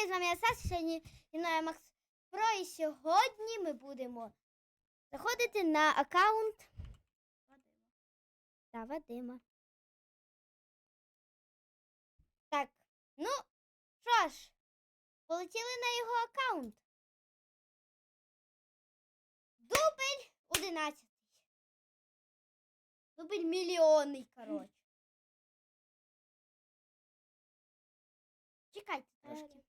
привіт, з вами я сьогодні зі мною Макс Про, і сьогодні ми будемо заходити на аккаунт Вадима. та Вадима. Так, ну, що ж, полетіли на його аккаунт. Дубль 11. Дубль мільйонний, коротше. Чекайте трошки.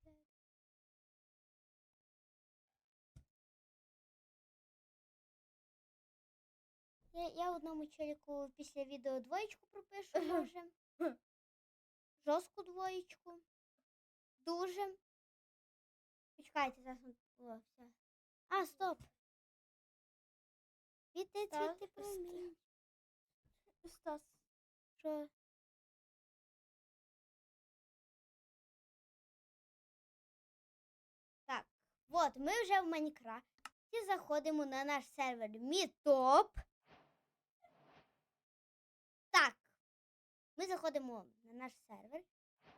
Я, я одному челіку після відео двоєчку пропишу, може. Жорстку двоєчку. Дуже. Почекайте, зараз. он- О, все. А, стоп. Цвіти, Так, цвіти, промінь. Стас. Що? Так, от ми вже в Майнкрафті заходимо на наш сервер Мітоп. Так, ми заходимо на наш сервер.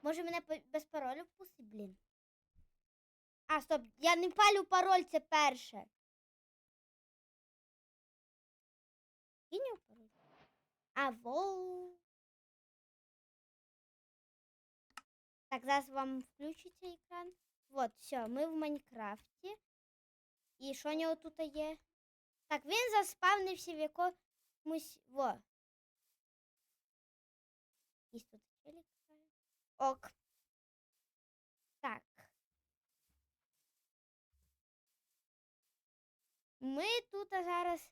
Може мене без паролю впустить, блін. А, стоп, я не палю пароль, це перше. Кинь пароль. А, воу. Так, зараз вам включиться екран. Вот, все, ми в Майнкрафті. І що у нього тут є? Так, він заспавнився в якомусь. Во. Якийсь тут челік. грає. Ок. Так. Ми тут зараз.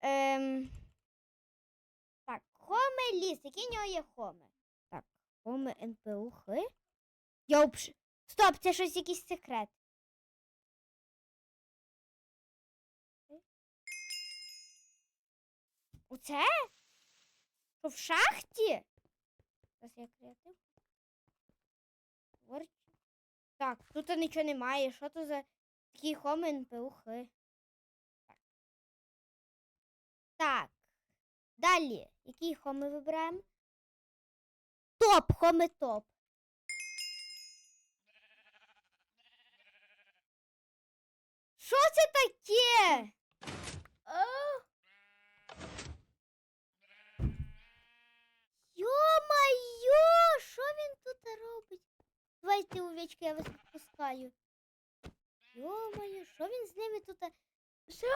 Ем... Так, Хоме ліс. Який в нього є Хоме? Так, Хоме НПУХ. Я обш... Стоп, це щось якийсь секрет. Оце? Що в шахті? Зараз я креатив. Так, тут нічого немає. Що то за такий Хоме НПУХ? Так. Так. Далі. Який хом ми вибираємо? Топ, хоми топ. Що це таке? Йо-майо, що він тут робить? Давайте, овечки, я вас відпускаю. Йо-моє, що він з ними тут? Що?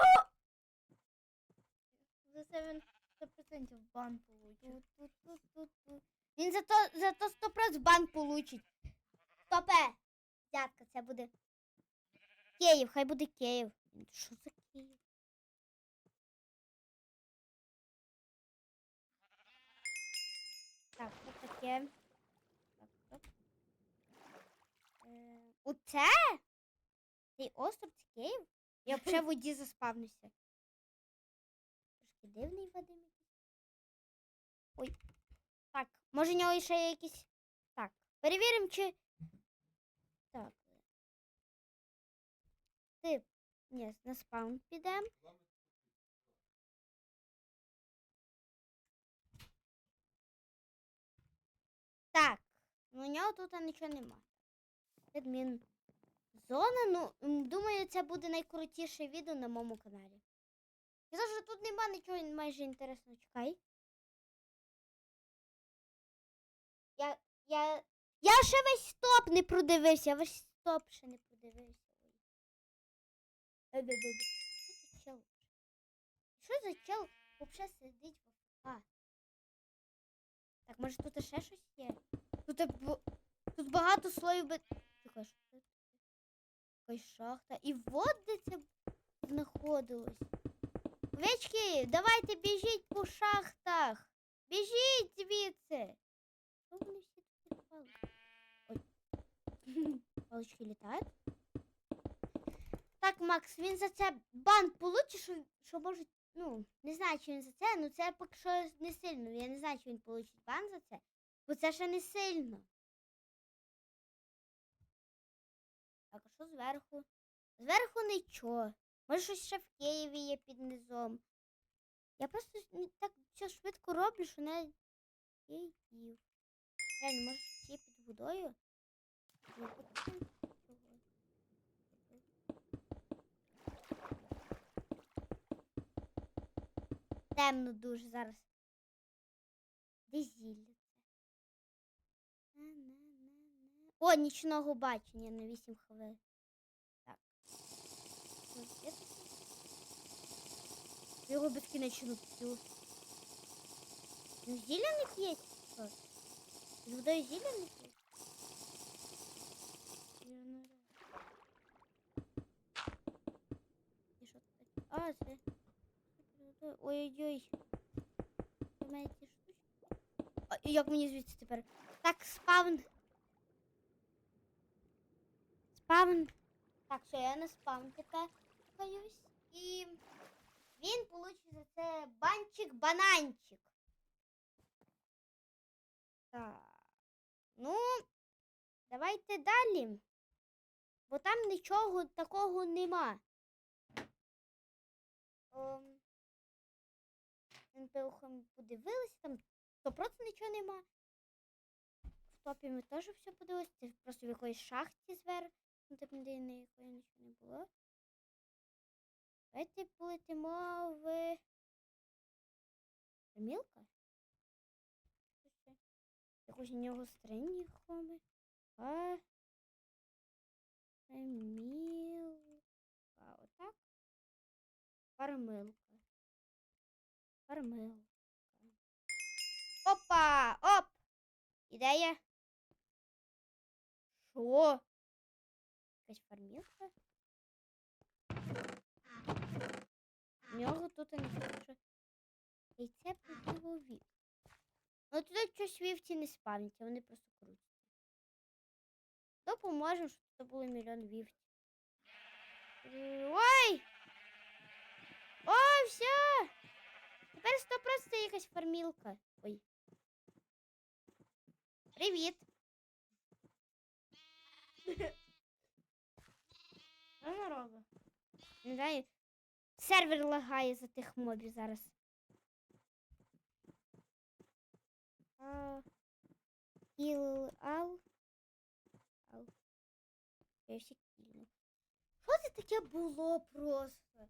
За це він 100% бан. Ту-ту-ту-ту-ту. Він зато зато 100% бан получить. Стопе! Дядка, це буде Київ, хай буде Київ. Що за Київ? Так, що таке? Так, стоп. Е, Оце? Цей остров це Київ? Я взагалі в воді заспавнився. Трошки дивний Вадим. Ой. Так, може у нього ще є якісь. Так, перевіримо, чи. Так. Ти. Ні, на спаун підемо. Так, ну у нього тут нічого нема. Адмін. Зона, ну, думаю, це буде найкрутіше відео на моєму каналі. Я що тут нема нічого майже інтересного. Чекай. Я, я, я ще весь стоп не продивився, я весь стоп ще не продивився. Що за чел? Що за чел взагалі сидить в АФК? Так, може тут ще щось є? Тут, тут багато слоїв би... Що? Якась шахта. І де це знаходилось. Овечки, давайте біжіть по шахтах. Біжіть звідси. Що вони всі тут пали? Ой. Палички літають. Так, Макс, він за це бан получить, що, що може, ну, не знаю, чи він за це, ну це поки що не сильно. Я не знаю, чи він получить бан за це, бо це ще не сильно. Так, а що зверху? Зверху нічого. Може, щось ще в Києві є під низом. Я просто так все швидко роблю, що навіть Київ. Реально, може, щось є під водою? Чого? Темно дуже зараз. Де зілля це? На-на-на-на. О, нічного бачення на 8 хвилин. Так. Ну? Його. Ну, зілля не п'є? чи Що? З водою зілля не п'є? Я не знаю. І що це таке? А, це. Ой-ой-ой. У мене ці штучки. Як мені звідси тепер? Так, спавн. Спавн. Так, що я на спавн тепер. І він получить за це банчик-бананчик. Так. Ну, давайте далі. Бо там нічого такого нема. Ем, НПО подивилися, там 100% нічого нема. В топі ми теж все подивилися. Це просто в якоїсь шахті зверху, ну, типу, де ніякої нічого не було. Давайте полетимо в Мілка? Якось у нього стринні хоми. А Мілка. Отак. Фармилка. Фармилка. Опа! Оп! Ідея. Що? Якась фармілка? У нього тут не що. Яйце прибіло вік. Ну тут щось вівці не спавняться, вони просто крутяться. Допоможемо, щоб це мільйон вівців. Е, Ой! Ой, все! Тепер 100% це якась фармілка. Ой. Привіт! Що робить? Не знаю. Сервер лагає за тих мобів зараз. А, Кіл ал. Ал. Що це таке було просто?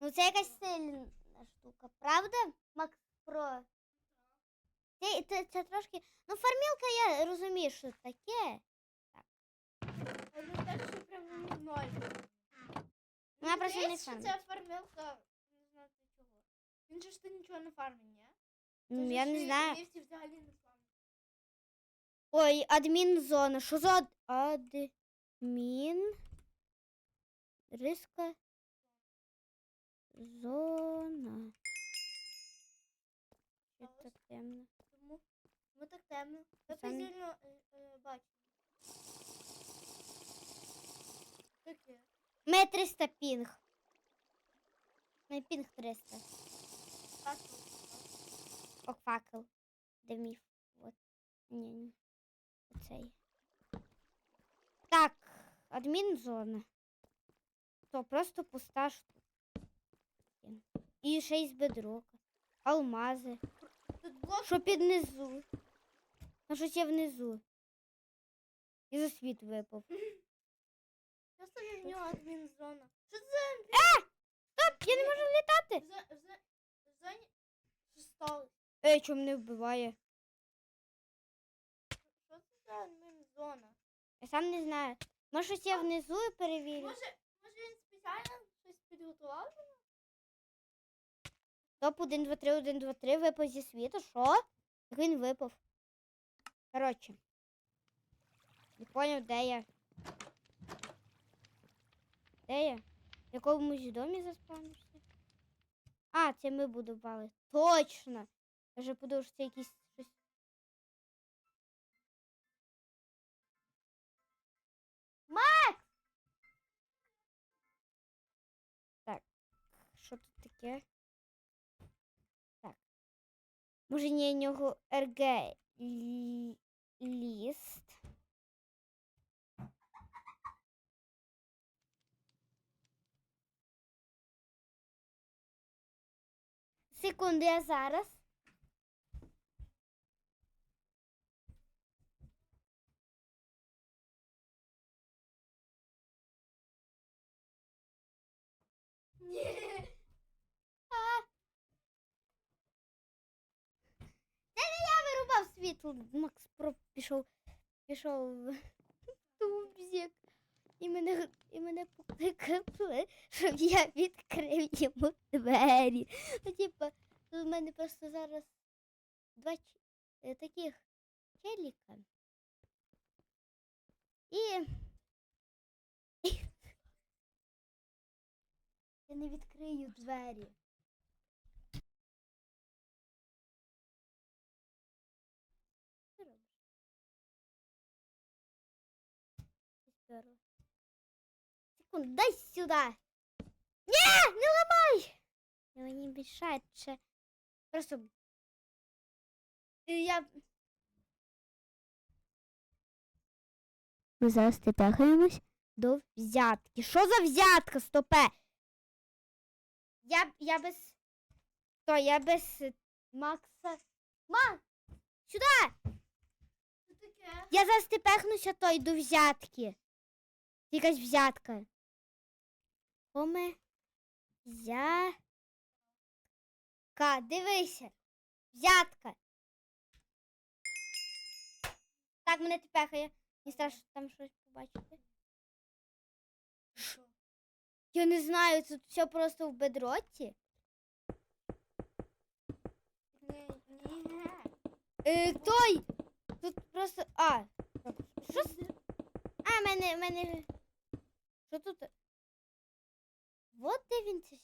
Ну це якась сильна штука, правда, Макс Про? Це, це, це трошки. Ну, фармілка я розумію, що таке. Так, що прям ноль. Вона просто не фармить. це фармилка, не знаю для чого. Він же ж ти нічого не фармить, ні? Ну, я не знаю. Взагалі не фармить. Ой, адмін зона. Що за ад... адмін? Риска. Зона. Що Сталося? так темно? Тому ми так темно. Саме- пізільно е, е, бачимо. У мене 300 пінг. Мене пінг 300. Так, О, факел. Де міф? От. Ні, ні. Оцей. Так, адмін зона. То просто пуста штука. І ще й бедрока. Алмази. Тут блок Що під низу? Ну, щось є внизу. І за світ випав. Просто в нього адмінзона. Що це за Стоп, я не можу літати. зоні? Що сталося? Ей, чому не вбиває? Що це за адмінзона? Я сам не знаю. Може, щось є внизу і перевірю. Може, може він спеціально щось підготував? Топ 1, 2, 3, 1, 2, 3 випав зі світу. Що? Як він випав? Коротше. Не поняв, де я. Де я? В якомусь домі заспавнився? А, це ми будували. Точно! Я вже подумав, що це якийсь щось. Макс! Так, що тут таке? Так. Може, ні, нього РГ лі- Секунду, я зараз. Це не я вирубав світло, Макс пішов пішов в тубзик. І мене, і мене покликали, щоб я відкрив йому двері. Ну, типа, тут в мене просто зараз два ч- е, таких челіка. І... Я не відкрию двері. Що Секунду, дай сюда. Не, не ламай! Мені мешает ще. Просто. Я. Ми зараз тепехаємось до взятки. Що за взятка, стопе? Я, я без. То, я без Макса. Макс! Сюди! Я зараз тепехнуся, то йду взятки. Якась взятка. Коме. Взятка. Дивися. Взятка. Так, мене тепехає. Не страшно там щось побачити. Що? Я не знаю, тут все просто в бедроті. Е, той! Тут просто. А! Що. А, мене, мене. Що тут? Вот де він це.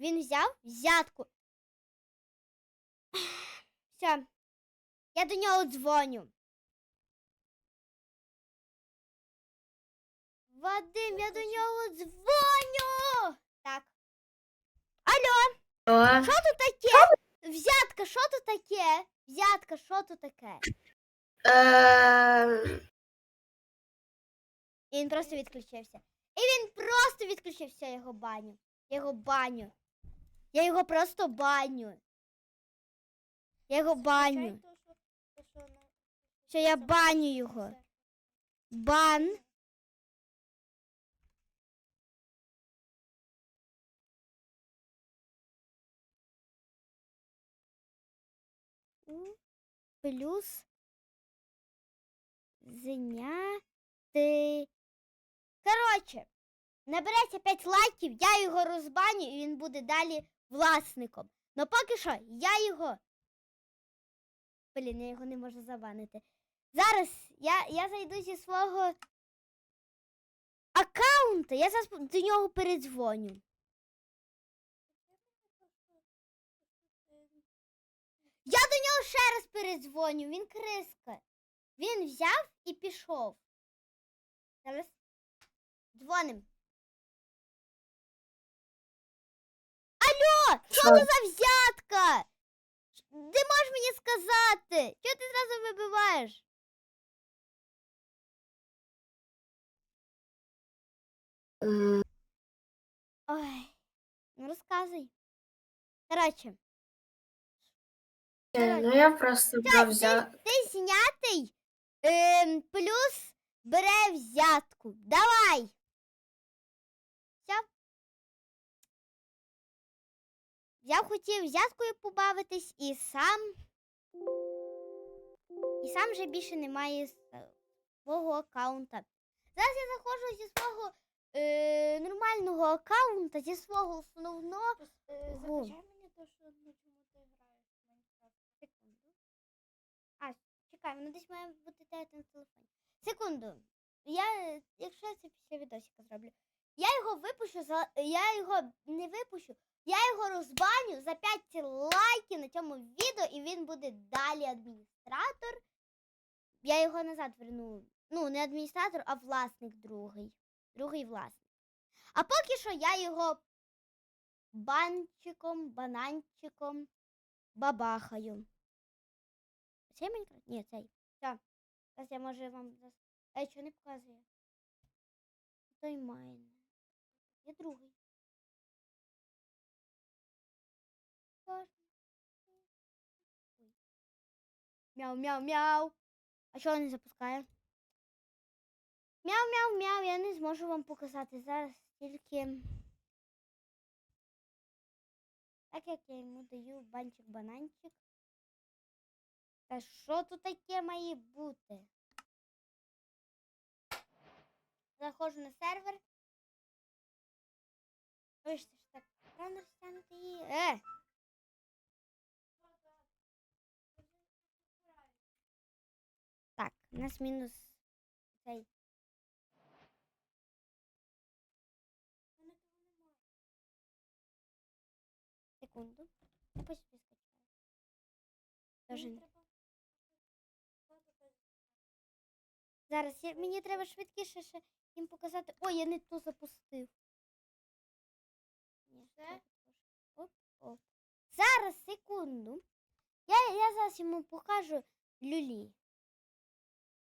Він взяв взятку. Все. Я до нього дзвоню. Вадим, я до нього дзвоню. Так. О, Що тут таке? Взятка, що тут таке? Взятка, що тут таке? е, І він просто відключився. Просто відключився його баню. Я його баню. Я його просто баню. Я його баню. Що- я баню його. Бан. Плюс зняти. Коротше, набереться 5 лайків, я його розбаню і він буде далі власником. Но поки що я його. Блін, я його не можу забанити. Зараз я, я зайду зі свого аккаунта. Я зараз до нього передзвоню. Я до нього ще раз передзвоню. Він криска. Він взяв і пішов. Зараз дзвоним. Що це за взятка? Ти можеш мені сказати? Чого ти зразу вибиваєш? м, Ой, ну розказуй. Коротше, е, ну я просто брав взя... ти знятий ем, плюс бере взятку. Давай. Я хотів взяткою побавитись і сам. І сам вже більше немає с- свого аккаунта. Зараз я заходжу зі свого е, нормального аккаунта, зі свого основного. Е, Закачай мені то, що на чому ти граєш. Секунду. А, чекай, воно десь має бути те на телефоні. Секунду. Я, е, якщо я це після відосика зроблю. Я його випущу за. Я його не випущу. Я його розбаню за 5 лайків на цьому відео, і він буде далі адміністратор. Я його назад верну. Ну, не адміністратор, а власник другий. Другий власник. А поки що я його банчиком, бананчиком бабахаю. Цей Майнкрафт? Ні, цей. Все. Зараз я може вам. Ей, чого не показує? Той майн. Є другий. Мяу-мяу-мяу. А чого не запускає? Мяу-мяу-мяу, я не зможу вам показати. Зараз тільки. Так як я йому даю банчик-бананчик. Та що тут таке має бути? Заходжу на сервер. Ой, що так рано стягнути її. Е! Так, у нас мінус цей. Секунду. Я по собі скачаю. Тоже. Зараз я, мені треба швидкіше ще їм показати. Ой, я не ту запустив. Трошки. Оп, оп. Зараз, секунду. Я, я зараз йому покажу люлі.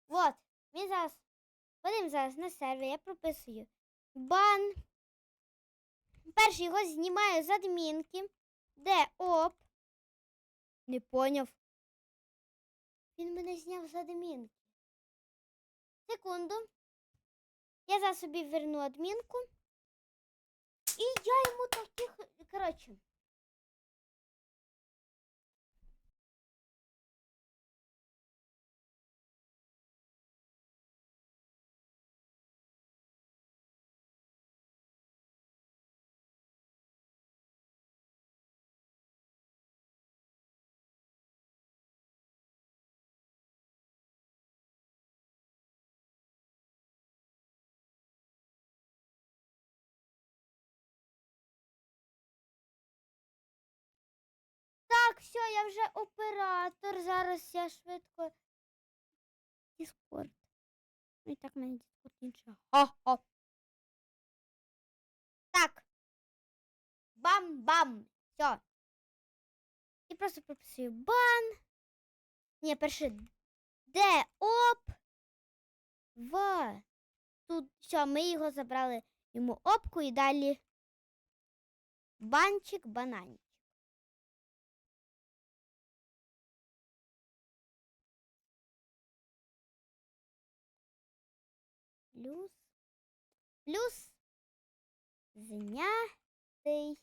От, він зараз. Подивимо зараз на сервер, я прописую. Бан. Перший його знімаю з адмінки. Де оп. Не поняв. Він мене зняв з адмінки. Секунду. Я зараз собі верну адмінку. І я йому таких. Так, все, я вже оператор. Зараз я швидко. Діскорд. Ну і так мене Діскорд іншого. Хо-хо. Так. Бам-бам. Все. І просто прописую бан. Ні, перше. Де оп. В. Тут все, ми його забрали йому опку і далі. Банчик, бананчик. Плюс. Плюс. Знятий.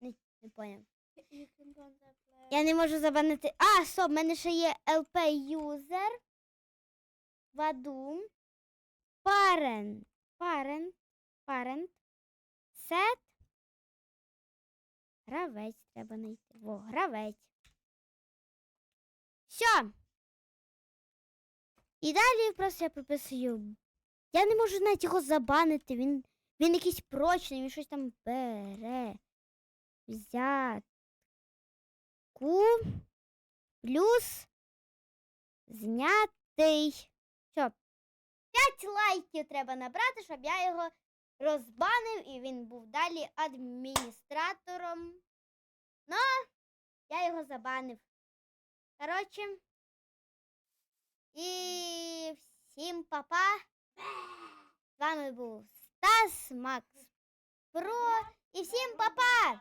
Не, не поняв. Я не можу забанити. А, стоп, в мене ще є LP user. Вадум. Parent. Parent. Parent. Set. Гравець треба знайти. Во, гравець. Все. І далі просто я прописую. Я не можу навіть його забанити. Він, він якийсь прочний, він щось там бере. Взятку. Плюс знятий. Що? П'ять лайків треба набрати, щоб я його розбанив і він був далі адміністратором. Ну, я його забанив. Коротше. І всім па-па. З вами був Стас Макс Про. І всім па-па!